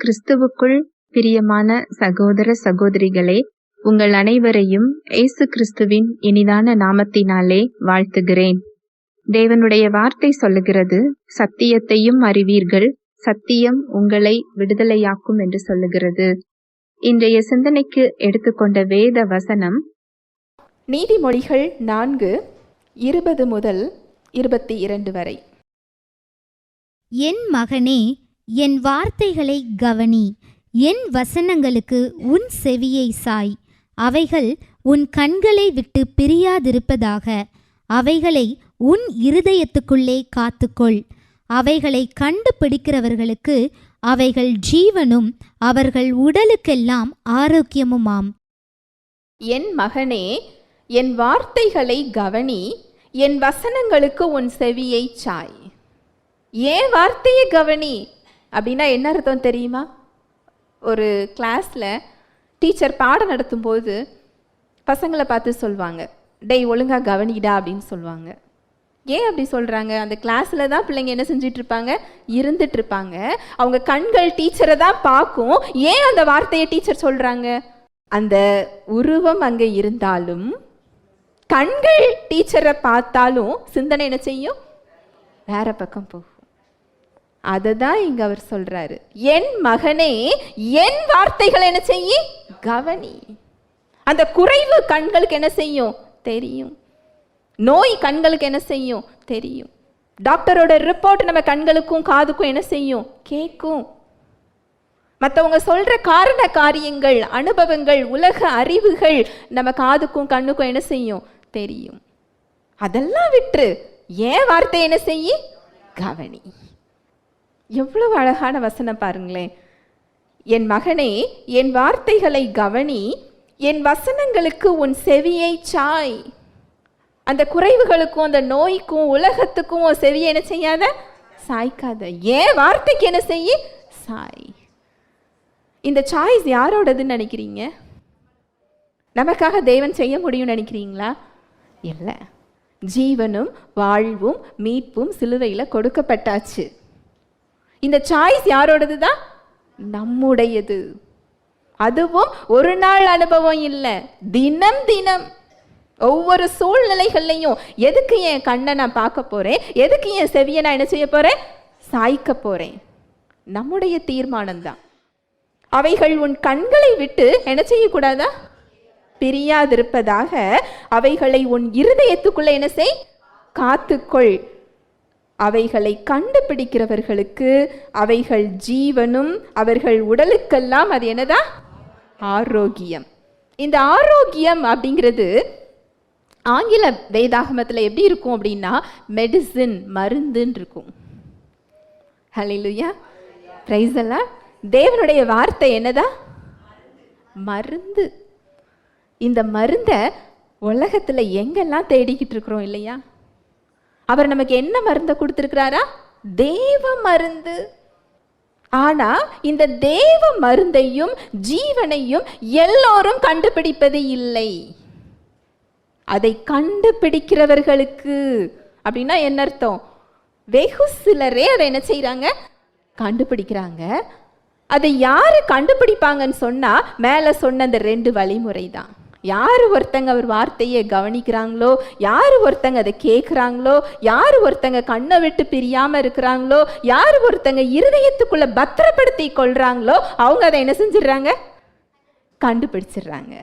கிறிஸ்துவுக்குள் பிரியமான சகோதர சகோதரிகளே உங்கள் அனைவரையும் இயேசு கிறிஸ்துவின் இனிதான நாமத்தினாலே வாழ்த்துகிறேன். தேவனுடைய வார்த்தை சொல்லுகிறது சத்தியத்தையும் அறிவீர்கள் சத்தியம் உங்களை விடுதலையாக்கும் என்று சொல்லுகிறது. இன்றைய சிந்தனைக்கு எடுத்துக்கொண்ட வேத வசனம் நீதிமொழிகள் நான்கு இருபது முதல் இருபத்தி இரண்டு வரை. என் மகனே என் வார்த்தைகளை கவனி. என் வசனங்களுக்கு உன் செவியை சாய். அவைகள் உன் கண்களை விட்டு பிரியாதிருப்பதாக. அவைகளை உன் இருதயத்துக்குள்ளே காத்துக்கொள். அவைகளை கண்டுபிடிக்கிறவர்களுக்கு அவைகள் ஜீவனும் அவர்கள் உடலுக்கெல்லாம் ஆரோக்கியமுமாம். என் மகனே என் வார்த்தைகளை கவனி. என் வசனங்களுக்கு உன் செவியை சாய். ஏன் வார்த்தையை கவனி? அப்படின்னா என்ன அர்த்தம் தெரியுமா? ஒரு கிளாஸில் டீச்சர் பாடம் நடத்தும்போது பசங்களை பார்த்து சொல்லுவாங்க டேய் ஒழுங்காக கவனிடா அப்படின்னு சொல்லுவாங்க ஏன் அப்படி சொல்கிறாங்க அந்த கிளாஸில் தான் பிள்ளைங்க என்ன செஞ்சிட்ருப்பாங்க? இருந்துட்டுருப்பாங்க இருந்துட்டு இருப்பாங்க அவங்க கண்கள் டீச்சரை தான் பார்க்கும். ஏன் அந்த வார்த்தையை டீச்சர் சொல்கிறாங்க அந்த உருவம் அங்கே இருந்தாலும் கண்கள் டீச்சரை பார்த்தாலும் சிந்தனை என்ன செய்யும்? வேற பக்கம் போகும். அதை தான் இங்கே அவர் சொல்கிறாரு என் மகனே என் வார்த்தைகளை என்ன செய்யி? கவனி. அந்த குறைவு கண்களுக்கு என்ன செய்யும்? தெரியும். நோய் கண்களுக்கு என்ன செய்யும்? தெரியும். டாக்டரோட ரிப்போர்ட் நம்ம கண்களுக்கும் காதுக்கும் என்ன செய்யும்? கேட்கும். மற்றவங்க சொல்கிற காரண காரியங்கள் அனுபவங்கள் உலக அறிவுகள் நம்ம காதுக்கும் கண்ணுக்கும் என்ன செய்யும்? தெரியும். அதெல்லாம் விட்டு ஏன் வார்த்தை என்ன செய்யி? கவனி. எவ்வளவு அழகான வசனம் பாருங்களேன். என் மகனே என் வார்த்தைகளை கவனி என் வசனங்களுக்கு உன் செவியை சாய். அந்த குறைவுகளுக்கும் அந்த நோய்க்கும் உலகத்துக்கும் உன் செவியை என்ன செய்யாத? சாய்க்காத. ஏன் வார்த்தைக்கு என்ன செய்ய? சாய். இந்த சாய்ஸ் யாரோடதுன்னு நினைக்கிறீங்க? நமக்காக தேவன் செய்ய முடியும்னு நினைக்கிறீங்களா? இல்லை. ஜீவனும் வாழ்வும் மீட்பும் சிலுவையில் கொடுக்கப்பட்டாச்சு. இந்த சாய்ஸ் யாரோடது தான் நம்முடையது. அதுவும் ஒரு நாள் அனுபவம் இல்லை. தினம் தினம் ஒவ்வொரு சூழ்நிலைகள்லையும் எதுக்கு என் கண்ணை நான் பார்க்க போறேன்? எதுக்கு என் செவியை நான் என்ன செய்ய போறேன்? சாய்க்க போறேன். நம்முடைய தீர்மானம் தான் அவைகள் உன் கண்களை விட்டு என்ன செய்யக்கூடாதா? பிரியாதிருப்பதாக அவைகளை உன் இருதயத்துக்குள்ள என்ன செய்? காத்துக்கொள். அவைகளை கண்டுபிடிக்கிறவர்களுக்கு அவைகள் ஜீவனும் அவர்கள் உடலுக்கெல்லாம் அது என்னதா? ஆரோக்கியம். இந்த ஆரோக்கியம் அப்படிங்கிறது ஆங்கில வேதாகமத்தில் எப்படி இருக்கும் அப்படின்னா மெடிசின் மருந்துன்னு இருக்கும். ஹலிலுயா பிரைஸெல்லாம் தேவனுடைய வார்த்தை என்னதா? மருந்து. இந்த மருந்தை உலகத்தில் எங்கெல்லாம் தேடிக்கிட்டு இருக்கிறோம் இல்லையா? அவர் நமக்கு என்ன மருந்தை கொடுத்துருக்கிறாரா? தேவ மருந்து. ஆனா இந்த தேவ மருந்தையும் ஜீவனையும் எல்லோரும் கண்டுபிடிப்பது இல்லை. அதை கண்டுபிடிக்கிறவர்களுக்கு. அப்படின்னா என்ன அர்த்தம்? வெகு சிலரே அதை என்ன செய்கிறாங்க கண்டுபிடிக்கிறாங்க. அதை யார் கண்டுபிடிப்பாங்கன்னு சொன்னால் மேலே சொன்ன அந்த ரெண்டு வழிமுறை தான் யார் ஒருத்தங்க அவர் வார்த்தையை கவனிக்கிறாங்களோ யார் ஒருத்தங்க அதை கேட்குறாங்களோ யார் ஒருத்தங்க கண்ணை விட்டு பிரியாமல் இருக்கிறாங்களோ யார் ஒருத்தங்க இருதயத்துக்குள்ளே பத்திரப்படுத்தி கொள்கிறாங்களோ அவங்க அதை என்ன செஞ்சிடுறாங்க? கண்டுபிடிச்சிடுறாங்க.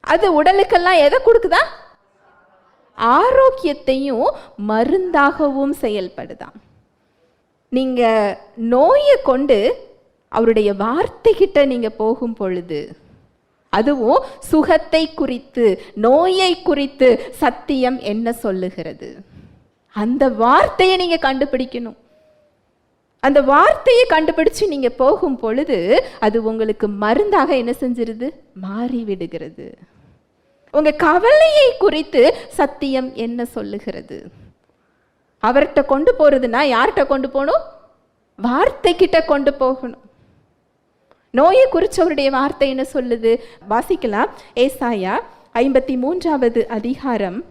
அது உடலுக்கெல்லாம் எதை கொடுக்குதா? ஆரோக்கியத்தையும் மருந்தாகவும் செயல்படுதான் நீங்கள் நோயை கொண்டு அவருடைய வார்த்தைக்கிட்ட நீங்கள் போகும் பொழுது அதுவும் சுகத்தை குறித்து நோயை குறித்து சத்தியம் என்ன சொல்லுகிறது? அந்த வார்த்தையை நீங்க கண்டுபிடிக்கணும். அந்த வார்த்தையை கண்டுபிடிச்சு நீங்க போகும் பொழுது அது உங்களுக்கு மருந்தாக என்ன செஞ்சிருது? மாறிவிடுகிறது. உங்கள் உங்க கவலையை குறித்து சத்தியம் என்ன சொல்லுகிறது? அவர்கிட்ட கொண்டு போறதுன்னா யார்கிட்ட கொண்டு போகணும்? வார்த்தை கிட்ட கொண்டு போகணும். நோயை குறித்து அவருடைய வார்த்தை என்ன சொல்லுது? வாசிக்கலாம். ஏசாயா ஐம்பத்தி மூன்றாவது அதிகாரம்.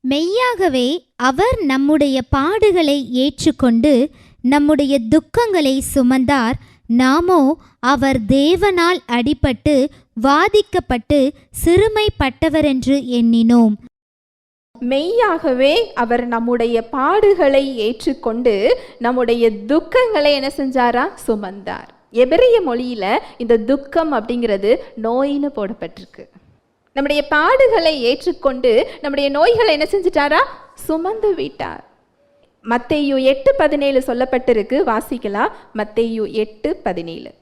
மெய்யாகவே அவர் நம்முடைய பாடுகளை ஏற்றுக்கொண்டு நம்முடைய துக்கங்களை சுமந்தார். நாமோ அவர் தேவனால் அடிபட்டு வாதிக்கப்பட்டு சிறுமைப்பட்டவரென்று எண்ணினோம். மெய்யாகவே அவர் நம்முடைய பாடுகளை ஏற்றுக்கொண்டு நம்முடைய துக்கங்களை என்ன செஞ்சாரா? சுமந்தார். எபிரிய மொழியில இந்த துக்கம் அப்படிங்கிறது நோயின்னு போடப்பட்டிருக்கு. நம்முடைய பாடுகளை ஏற்றுக்கொண்டு நம்முடைய நோய்களை என்ன செஞ்சிட்டாரா? சுமந்து விட்டார். மத்தையு எட்டு பதினேழு சொல்லப்பட்டிருக்கு. வாசிக்கலாம். மத்தையு எட்டு பதினேழு.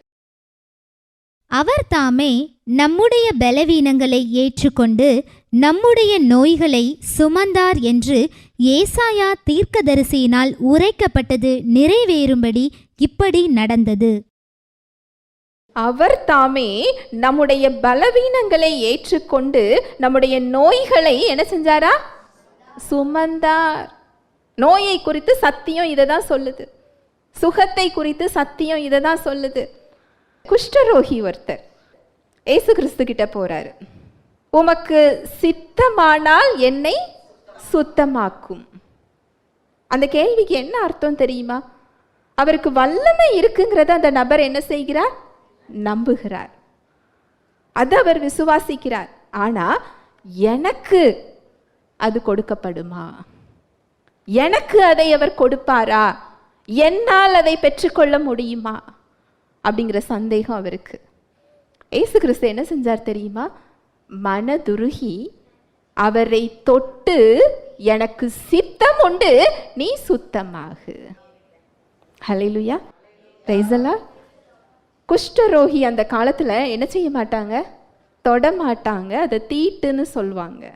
அவர் தாமே நம்முடைய பலவீனங்களை ஏற்றுக்கொண்டு நம்முடைய நோய்களை சுமந்தார் என்று ஏசாயா தீர்க்கதரிசியினால் உரைக்கப்பட்டது நிறைவேறும்படி இப்படி நடந்தது. அவர் தாமே நம்முடைய பலவீனங்களை ஏற்றுக்கொண்டு நம்முடைய நோய்களை என்ன செஞ்சாரா? சுமந்தார். நோயை குறித்து சத்தியம் இதை தான் சொல்லுது. சுகத்தை குறித்து சத்தியம் இதை தான் சொல்லுது. குஷ்டரோகி ஒருத்தர் ஏசு கிறிஸ்து கிட்ட போறாரு. உமக்கு சித்தமானால் என்னை சுத்தமாக்கும். அந்த கேள்விக்கு என்ன அர்த்தம் தெரியுமா? அவருக்கு வல்லமை இருக்குங்கிறத அந்த நபர் என்ன செய்கிறார்? நம்புகிறார். அது அவர் விசுவாசிக்கிறார். ஆனால் எனக்கு அது கொடுக்கப்படுமா? எனக்கு அதை அவர் கொடுப்பாரா? என்னால் அதை பெற்றுக்கொள்ள முடியுமா? அப்படிங்கிற சந்தேகம் அவருக்கு. ஏசு கிறிஸ்து என்ன செஞ்சார் தெரியுமா? மனதுருகி அவரை தொட்டு எனக்கு சித்தம் உண்டு நீ சுத்தமாகு. ஹalleluya. ரைசலா குஷ்டரோகி அந்த காலத்தில் என்ன செய்ய மாட்டாங்க? தொட மாட்டாங்க. அதை தீட்டுன்னு சொல்லுவாங்க.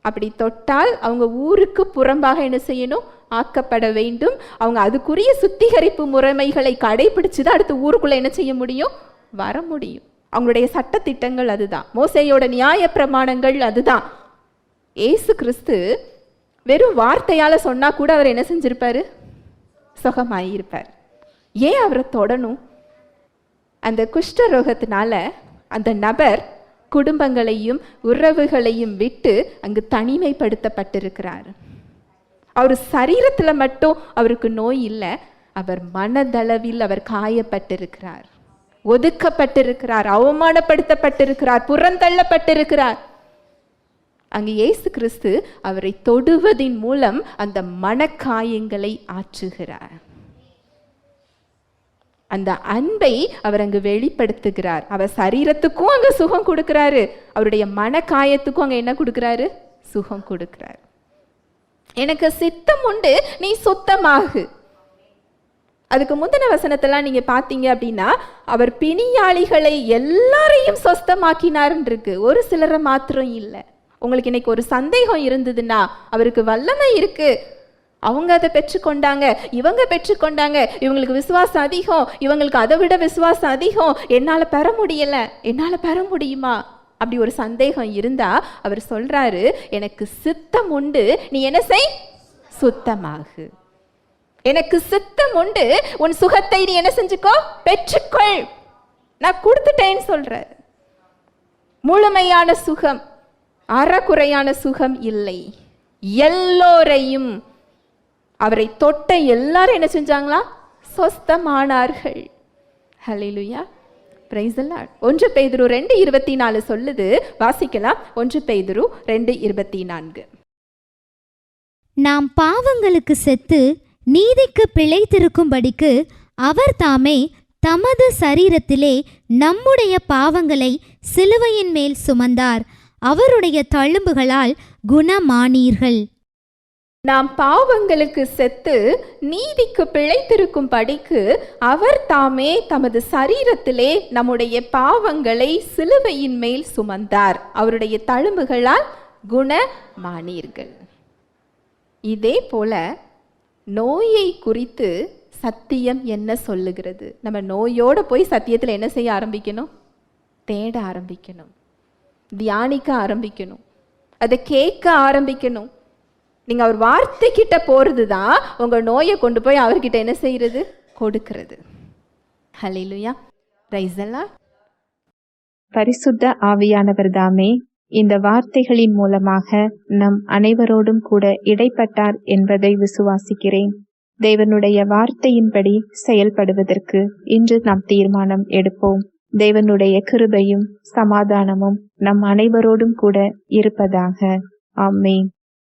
அப்படி தொட்டால் அவங்க ஊருக்கு புறம்பாக என்ன செய்யணும்? ஆக்கப்பட வேண்டும். அவங்க அதுக்குரிய சுத்திகரிப்பு முறைமைகளை கடைபிடிச்சு தான் அடுத்து ஊருக்குள்ளே என்ன செய்ய முடியும்? வர முடியும். அவங்களுடைய சட்டத்திட்டங்கள் அதுதான். மோசையோட நியாய பிரமாணங்கள் அதுதான். ஏசு கிறிஸ்து வெறும் வார்த்தையால் சொன்னால் கூட அவர் என்ன செஞ்சிருப்பார்? சுகமாயிருப்பார். ஏன் அவரை தொடணும்? அந்த குஷ்டரோகத்தினால அந்த நபர் குடும்பங்களையும் உறவுகளையும் விட்டு அங்கு தனிமைப்படுத்தப்பட்டிருக்கிறார். அவர் சரீரத்தில் மட்டும் அவருக்கு நோய் இல்லை அவர் மனதளவில் அவர் காயப்பட்டிருக்கிறார். ஒதுக்கப்பட்டிருக்கிறார் அவமானப்படுத்தப்பட்டிருக்கிறார் புறந்தள்ளப்பட்டிருக்கிறார். அங்கு இயேசு கிறிஸ்து அவரை தொடுவதின் மூலம் அந்த மனக்காயங்களை ஆற்றுகிறார். அந்த அன்பை அவர் அங்கு வெளிப்படுத்துகிறார். அவர் சரீரத்துக்கும் அங்கே சுகம் கொடுக்கிறாரு. அவருடைய மனக்காயத்துக்கும் அங்கே என்ன கொடுக்கிறாரு? சுகம் கொடுக்கிறார். எனக்கு சித்தம் உண்டு நீ சுத்தமாகு. அதுக்கு முந்தின வசனத்தெல்லாம் நீங்க பார்த்தீங்க அப்படின்னா அவர் பிணியாளிகளை எல்லாரையும் சொஸ்தமாக்கினார்ன்னு இருக்கு ஒரு சிலரை மாத்திரம் இல்லை. உங்களுக்கு இன்னைக்கு ஒரு சந்தேகம் இருந்ததுன்னா அவருக்கு வல்லமை இருக்கு. அவங்க அதை பெற்றுக்கொண்டாங்க. இவங்க பெற்றுக்கொண்டாங்க. இவங்களுக்கு விசுவாசம் அதிகம். இவங்களுக்கு அதை விட விசுவாசம் அதிகம். என்னால் பெற முடியல. என்னால் பெற முடியுமா? அப்படி ஒரு சந்தேகம் இருந்தா அவர் சொல்றாரு எனக்கு சித்தம் உண்டு. நீ என்ன செய்? சுத்தமாகு. எனக்கு சித்தம் உண்டு. உன் சுகத்தை நீ என்ன செஞ்சுக்கோ? பெற்றுக்கொள். நான் கொடுத்துட்டேன்னு சொல்றாரு. முழுமையான சுகம் அறக்குறையான சுகம் இல்லை. எல்லோரையும் அவரை தொட்ட எல்லாரும் என்ன செஞ்சாங்களா? சொஸ்தமானார்கள். ஹலிலுயா பிரைஸ் ஒன்று பெய்துரு ரெண்டு இருபத்தி நாலு சொல்லுது. வாசிக்கலாம். ஒன்று பெய்துரு ரெண்டு இருபத்தி நான்கு. நாம் பாவங்களுக்கு செத்து நீதிக்கு பிழைத்திருக்கும்படிக்கு அவர் தாமே தமது சரீரத்திலே நம்முடைய பாவங்களை சிலுவையின் மேல் சுமந்தார். அவருடைய தழும்புகளால் குணமானீர்கள். நாம் பாவங்களுக்கு செத்து நீதிக்கு பிழைத்திருக்கும் படிக்கு அவர் தாமே தமது சரீரத்திலே நம்முடைய பாவங்களை சிலுவையின் மேல் சுமந்தார். அவருடைய தழும்புகளால் குணமானீர்கள். இதே போல நோயை குறித்து சத்தியம் என்ன சொல்லுகிறது? நம்ம நோயோடு போய் சத்தியத்தில் என்ன செய்ய ஆரம்பிக்கணும்? தேட ஆரம்பிக்கணும். தியானிக்க ஆரம்பிக்கணும். அதை கேட்க ஆரம்பிக்கணும். நீங்கள் அவர் வார்த்தைக்கிட்ட போகிறது தான் உங்கள் நோயை கொண்டு போய் அவர்கிட்ட என்ன செய்கிறது கொடுக்கிறது. ஹலிலுயா ரைசல்லா பரிசுத்த ஆவியானவர் தாமே இந்த வார்த்தைகளின் மூலமாக நம் அனைவரோடும் கூட இடைப்பட்டார் என்பதை விசுவாசிக்கிறேன். தேவனுடைய வார்த்தையின்படி செயல்படுவதற்கு இன்று நாம் தீர்மானம் எடுப்போம். தேவனுடைய கிருபையும் சமாதானமும் நம் அனைவரோடும் கூட இருப்பதாக. ஆமென்.